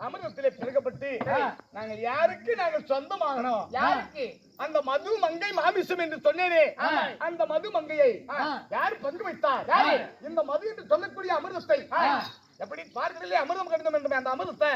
அமிர்தத்திலே பிறக்கப்பட்டு நாங்கள் யாருக்கு நாங்கள் சொந்தமாகணும்? யாருக்கு? அந்த மது மங்கை மாமிசம் என்று சொன்னேனே. அந்த மது மங்கையை யார் பங்கு வைத்தார்? யாரு? இந்த மது என்று சொல்லக்கூடிய அமிர்தத்தை எப்படி பார்க்கிறீர்களே அமிர்தம் கடிதம் என்ற அந்த அமிர்தத்தை.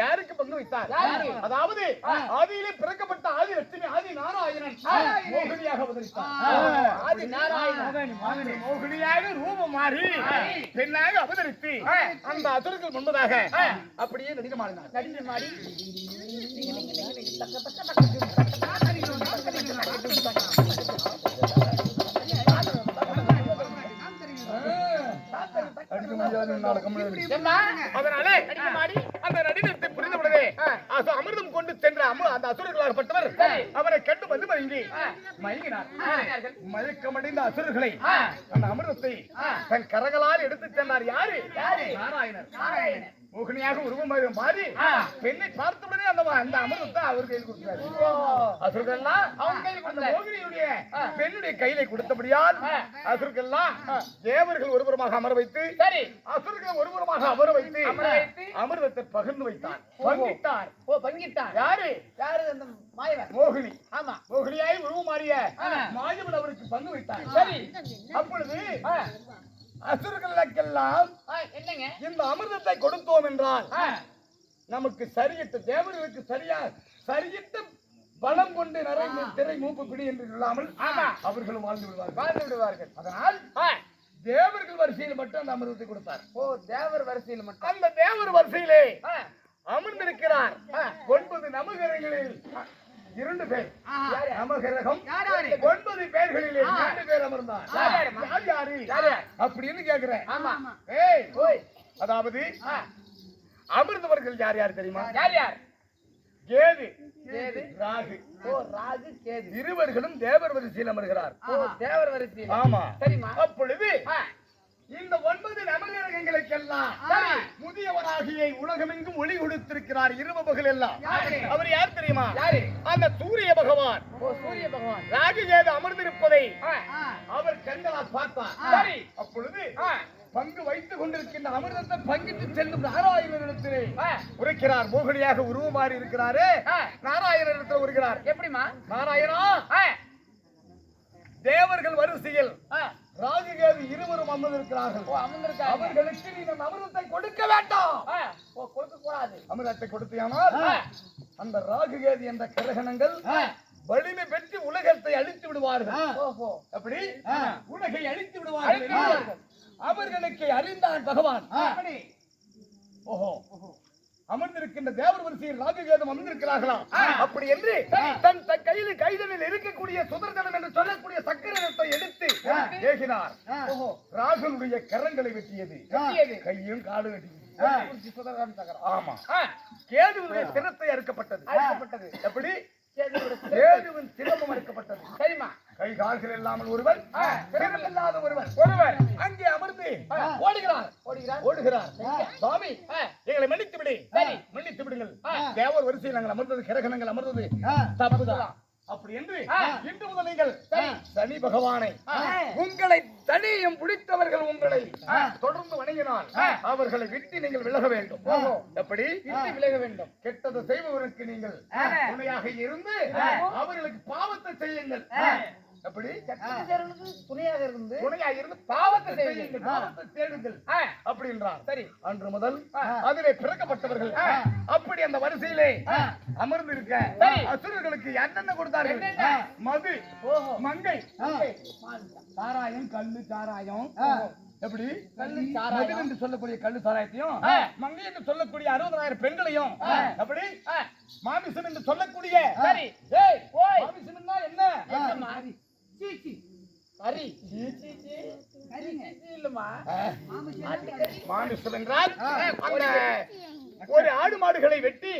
யாருக்கு பங்கு வைத்தார்? அதாவது. ஆதியிலே பிறக்கப்பட்ட ஆதி லட்சுமி ஆதி நாராயணன். மோகினியாக அவதரித்தார். ஆதி நாராயணன். மோகினி. மோகினியாக ரூபம் மாறி பெண்ணாக அவதரித்து அந்த அசுரர்கள் முன்பதாக அப்படியே நடிக்க மாறினார் அதனாலே அந்த நடினத்தை அமிர்தம் கொண்டு சென்ற அந்த அசுரர்களாகப்பட்டவர் அவரை கண்டு வந்து மயங்கி மயங்கினார். மயக்கமடைந்த அசுரர்களை. அந்த அமிர்தத்தை தன் கரங்களால் எடுத்து சென்றார் யாரு? யாரு? நாராயணர். நாராயணன். மோகினியாக உருவமாக மாறி. பெண்ணை பார்த்தவுடனே அந்த அந்த அமிர்தத்தை அவர் கையில் கொடுத்தார். அசுரர்கள்லாம்? அவங்க கையில் அந்த கொடுத்தார். மோகினியுடைய பெண்ணுடைய கையில கொடுத்தபடியால் அசுரர்கள்லாம் தேவர்கள் ஒருபுறமாக அமர வைத்து சரி. அசுரர்கள் ஒருபுறமாக அமர வைத்து அமர வைத்து அமிர்தத்தை பகிர்ந்து வைத்தார். பங்கிட்டார். ஓ பங்கிட்டான் யாரு? யாரு அந்த மோகினி. ஆமா. மோகினியாய் உருவமாறிய ஆ. மாயவன் அவருக்கு பங்கு வைத்தார். சரி. அப்பொழுது. அசுரர்களுக்கெல்லாம் இந்த அமிர்தத்தை கொடுத்தோம் என்றால். நமக்கு சரியட்டு தேவர்களுக்கு சரியா சரியட்டு பலம் கொண்டு நிறைய திரை மூப்பு பிடி என்று இல்லாமல். அவர்களும் வாழ்ந்து விடுவார்கள். வாழ்ந்து விடுவார்கள். அதனால். தேவர்கள் வரிசையில் மட்டும் அந்த அமிர்தத்தை கொடுத்தார். ஓ தேவர் வரிசையில் மட்டும். அந்த தேவர் வரிசையிலே. அமர்ந்திருக்கிறார். ஒன்பது நமகரங்களில் இரண்டு பேர்? நமகரகம்? ஒன்பது பேர்களிலே இரண்டு பேர் அமர்ந்தார். யார்? யார்? அப்படின்னு கேக்குறேன். ஆமா. ஏய் ஓய். அதாவது ஆ. அமிர்தவர்கள் யார் யார் தெரியுமா? யார் யார்? கேது. கேது. ராகு. ஓ ராகு கேது. இருவர்களும் தேவர் வரிசையில் அமர்கிறார். ஓ தேவர் வரிசையில். ஆமா. சரிம்மா அப்பொழுது. இந்த ஒன்பது நமகரகங்களுக்கெல்லாம் சரி. முதியவராகிய உலகமெங்கும் ஒளி கொடுத்திருக்கிறார் இருவபகல் எல்லாம் யாரு? அவர் யார் தெரியுமா அந்த சூரிய பகவான் சூரிய பகவான் ராகுகேது அமர்ந்திருப்பதை. அவர் கண்களால் பார்த்தார். அப்பொழுது. பங்கு வைத்துக் கொண்டிருக்கின்ற அமிர்தத்தை பங்கிட்டு செல்லும் நாராயணனிடத்திலே ஆ. உரைக்கிறார் மோகினியாக உருவமாறி இருக்கிறாரே ஆ. நாராயணனிடத்தில் உரைக்கிறார் எப்படிமா நாராயணா. தேவர்கள் வரிசையில் ராகுகேது இருவரும் அமர்ந்திருக்கிறார்கள். அவர்களுக்கு நீ இந்த அமிர்தத்தை கொடுக்க வேண்டாம். கொடுக்க கூடாது. அமிர்தத்தை கொடுத்தியானால். அந்த ராகுகேது என்ற கிரகணங்கள் வலிமை பெற்று உலகத்தை அழித்து விடுவார்கள். அப்படி? உலகை அழித்து விடுவார்கள். அவர்களுக்கு அறிந்தான் பகவான்? ஓஹோ அமர்ந்திருக்கின்ற தேவர் வரிசையில் ராகுகேதம் அமர்ந்திருக்கிறார்களாம். அப்படி என்று தன் தன் கையில் கைதனில் இருக்கக்கூடிய சுதர்சனம் என்று எடுத்து ஏகினார் ஓஹோ. ராகுனுடைய கரங்களை வெட்டியது. கையும் காடு வெட்டியது. ஆமா. கேதுவுடைய சிரத்தை அறுக்கப்பட்டது. அறுக்கப்பட்டது. எப்படி. கேதுவின் சிரமம் அறுக்கப்பட்டது. சரிம்மா. கை கால்கள் இல்லாமல் ஒருவர் இல்லாத ஒருவர். ஒருவர். அங்கே அமர்ந்து ஓடுகிறார். ஓடுகிறார். ஓடுகிறார். சுவாமி. எங்களை மன்னித்து விடு. மன்னித்து விடுங்கள். தேவர் வரிசையில் நாங்கள் அமர்ந்தது கிரகணங்கள் அமர்ந்தது. தப்புதான் அப்படி என்று. இன்று முதல் நீங்கள். சனி பகவானை. உங்களை தனியும் பிடித்தவர்கள் உங்களை. தொடர்ந்து வணங்கினால். அவர்களை விட்டு நீங்கள் விலக வேண்டும். எப்படி விட்டு விலக வேண்டும் கெட்டது செய்பவருக்கு நீங்கள். துணையாக இருந்து. அவர்களுக்கு பாவத்தை செய்யுங்கள் துணையாக இருந்து துணையாக இருந்து பாவத்தை செய்யுங்கள். தேடுங்கள். அப்படி சரி அன்று முதல். அதிலே பிறக்கப்பட்டவர்கள். அப்படி அந்த வரிசையிலே. அமர்ந்து இருக்க சரி. அசுரர்களுக்கு என்னென்ன கொடுத்தார்கள்? மது ஓஹோ மங்கை மங்கை. சாராயம் கல்லு சாராயம் எப்படி கள்ளு, மது சாராயம். என்று சொல்லக்கூடிய கல்லு சாராயத்தையும். மங்கை என்று சொல்லக்கூடிய அறுபதாயிரம் பெண்களையும் ஆ. மாமிசம் என்று சொல்லக்கூடிய மாமிசம் என்றால். அந்த ஒரு ஆடு மாடுகளை வெட்டி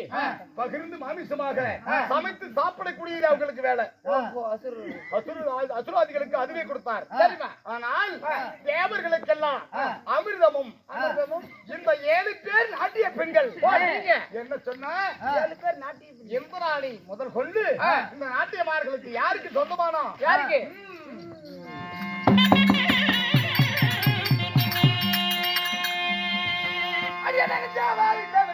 பகிர்ந்து மாமிசமாக சமைத்து சாப்பிடக்கூடியது அவங்களுக்கு வேலை. அசுராதிகளுக்கு அதுவே கொடுத்தார். ஆனால் தேவர்களுக்கெல்லாம் அமிர்தமும் அமிர்தமும் இந்த ஏழு பேர் நாட்டிய பெண்கள். என்ன சொன்னா? ஏழு பேர் நாட்டிய. எம்பராணி முதல் கொண்டு. இந்த நாட்டியமார்களுக்கு யாருக்கு சொந்தமானோ யாருக்கு? அடியனக சாவாதிட்டவர்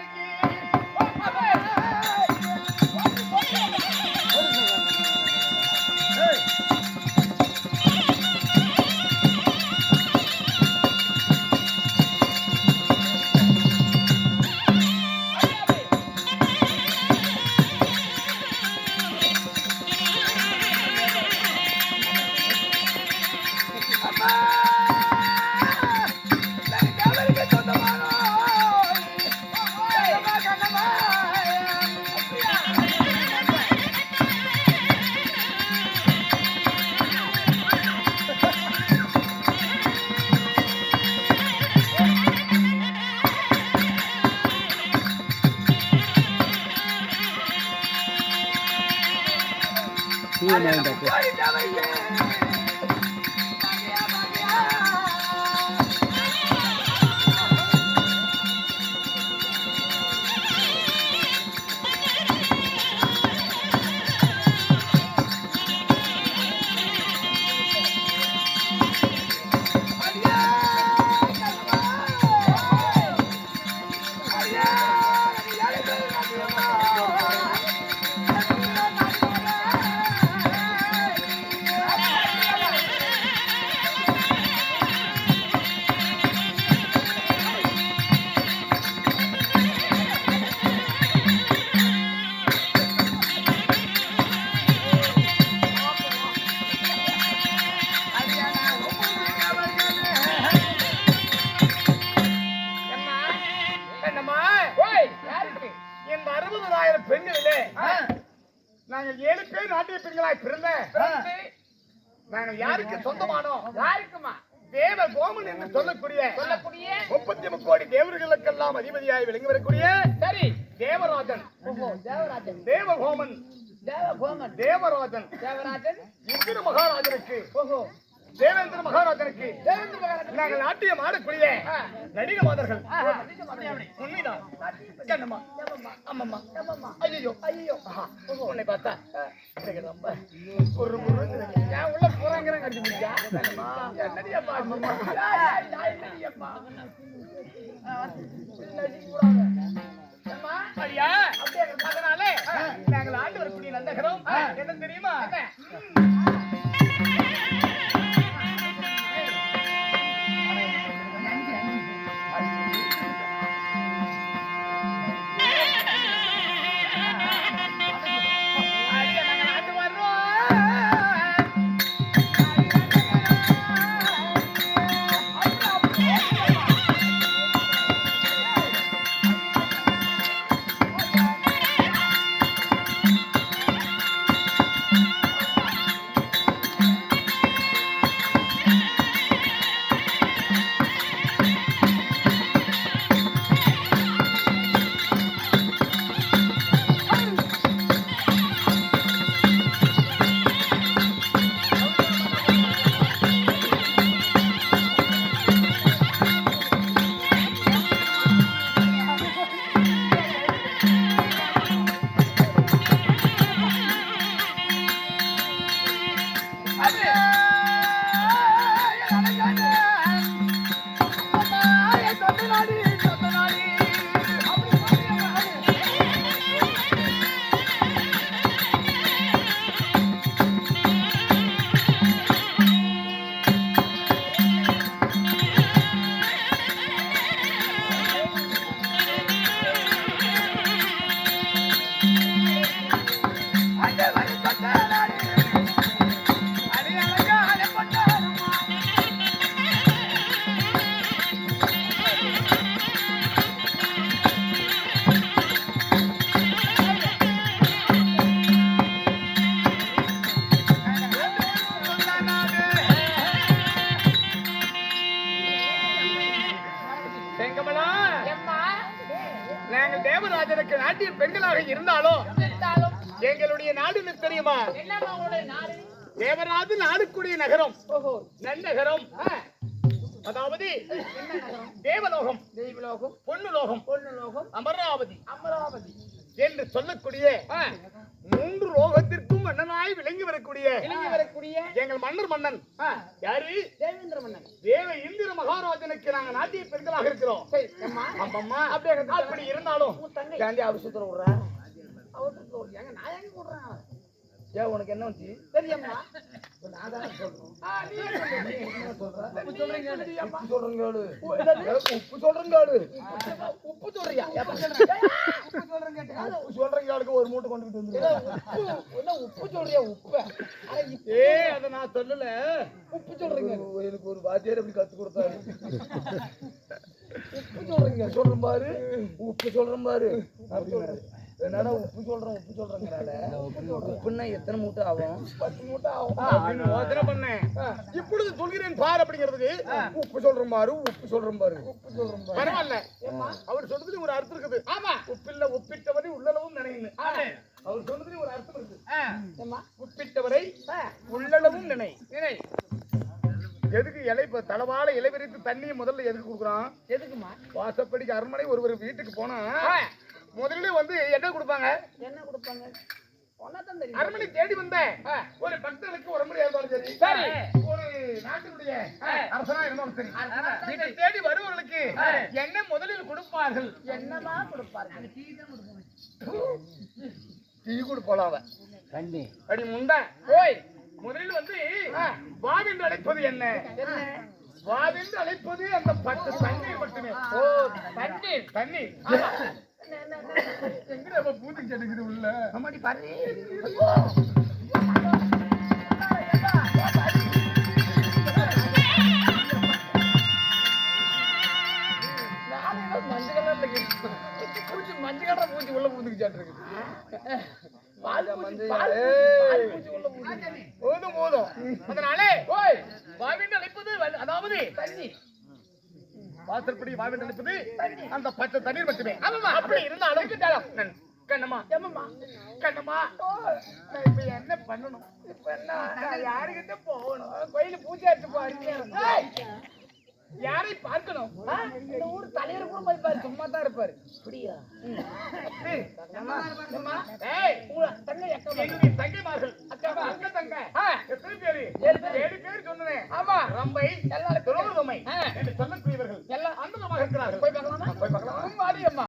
அம்மா, நாங்கள் ஏழு பேர் நாட்டிய பெண்களாய் பிறந்த நாங்கள் யாருக்கு சொந்தமானோம் யாருக்குமா? தேவ கோமன் என்று சொல்லக்கூடிய சொல்லக்கூடிய முப்பத்தி முக்கோடி தேவர்களுக்கெல்லாம் அதிபதியாய் விளங்கி வரக்கூடிய சரி. தேவராஜன். தேவராஜன். தேவகோமன். தேவகோமன். தேவராஜன். தேவராஜன். இந்திர மகாராஜனுக்கு ஓஹோ. தேவேந்திர மகாராஜனுக்கு நாங்கள் நாட்டியம் ஆடக்கூடிய நடிக மாதர்கள். உண்மைதான். ஐயோ ஐயோ ஆஹா. உன்னை பார்த்தா எனக்கு ரொம்ப ஒரு ஏன் உள்ள போறாங்கிறேன் பாக்கணுமா ஐயா அதனால நாங்கள் ஆண்டு வரக்கூடிய நந்தகரம். என்ன? தெரியுமா செங்கமலா நாட்டிய பெண்களாக இருந்தாலும் எங்களுடைய நாடுன்னு தெரியுமா நாடு தேவராஜ நாடுக்குடிய நகரம். நன்னகரம். அதாவது தேவலோகம் தெய்வலோகம். பொன்னுலோகம் பொன்னுலோகம். அமராவதி அமராவதி. என்று சொல்லக்கூடிய மூன்று லோகத்திற்கும் மன்னனாய் விளங்கி வரக்கூடிய இணைந்து வரக்கூடிய எங்கள் மன்னர் மன்னன். யாரு? தேவேந்திர மன்னன். தேவ இந்திர மகாராஜனுக்கு நாங்க நாட்டிய பெண்களாக இருக்கிறோம். அப்படி இருந்தாலும் ஏன்டி அவர் சுத்தர விடுறா. அவருக்கு ஒரு- ஏங்க நான் எங்க கூடுறேன் ஏன் உனக்கு என்ன வந்துச்சு? தெரியுமா நான் தானே சொல்றேன்? உப்பு சொல்றேங்காடு உப்பு சொல்றியா? எப்ப சொல்ற? உப்பு ஒரு மூட்டை கொண்டு வந்து உப்பு என்ன உப்பு சொல்றியா உப்பு ஏ அத நான் சொல்லல உப்பு சொல்றீங்க எனக்கு ஒரு வாத்தியார் அப்படி கத்து கொடுத்தாரு உப்பு சொல்றீங்க சொல்றேன் பாரு உப்பு சொல்றேன் பாரு அப்படின்னாரு. என்னடா உப்பு சொல்றேன் உப்பு சொல்றேங்கிறால உப்புன்னா எத்தனை மூட்டை ஆகும்? பத்து மூட்டை ஆகும். யோசனை பண்ணேன் இப்பொழுது சொல்கிறேன் பார் அப்படிங்கிறதுக்கு. உப்பு சொல்ற பாரு உப்பு சொல்ற உப்பு சொல்ற அவர் சொன்னதுல ஒரு அர்த்தம் இருக்குது. ஆமா. உப்பில்ல உப்பிட்டவரை அவர் சொன்னதுல ஒரு அர்த்தம் இருக்குது. உப்பிட்டவரை உள்ளளவும் நினை. நினை. எதுக்கு இலை இப்போ தளவால இலை விரித்து தண்ணியை முதல்ல எதுக்கு கொடுக்குறான்? எதுக்குமா வாசப்படிக்கு அரண்மனை ஒருவர் வீட்டுக்கு போனா முதல்ல வந்து என்ன கொடுப்பாங்க? என்ன கொடுப்பாங்க? அரண்மனை தேடி வந்த ஆ. ஒரு பக்தனுக்கு உடம்புல இருந்தாலும் சரி. சரி. ஒரு நாட்டினுடைய. அரசனா இருந்தாலும் சரி. வீட்டை. தேடி வருவர்களுக்கு. என்ன முதலில் கொடுப்பார்கள்? என்னமா கொடுப்பார்கள்? டீ கொடுப்பாள் அவன் தண்ணி. அடி முண்டா. ஓய். முதலில் வந்து. வாவென்று அழைப்பது என்ன? என்ன? வாவென்று அழைப்பது அந்த பத்து தண்ணீர் மட்டுமே. ஓ தண்ணீர் தண்ணீர்? எங்க நம்ம பூத்துக்கு எடுக்குது உள்ள அம்மாடி பாரு பூச்சி மஞ்சள் கலர் பூச்சி உள்ள பூந்துக்கிச்சாட்டு இருக்கு. பால் பூச்சி, பால் பூச்சி உள்ள. போதும் அதனாலே ஓய் வாவென்று அழைப்பது அதாவது தண்ணி. வாசற்படி வாவென்று அழைப்பது அந்த பச்சை தண்ணீர் மட்டுமே. அப்படி இருந்தாலும் கண்ணம்மா கண்ணம்மா. இப்ப என்ன பண்ணணும்? இப்ப என்ன யாருக்கிட்ட போகணும்? கோயில பூஜை எடுத்து பாருங்க யாரை பார்க்கணும்? இந்த ஊர் தலைவர் சும்மா தான் இருப்பாரு. தங்கை தங்கைமார்கள். அங்க தங்க. எத்தனை பேரு? ஏழு பேர். சொன்னேன். ஆமா. ரம்பை எல்லாரும் துரோகமை என்று சொல்லக்கூடியவர்கள். எல்லாம் அந்தமாக இருக்கிறார்கள்.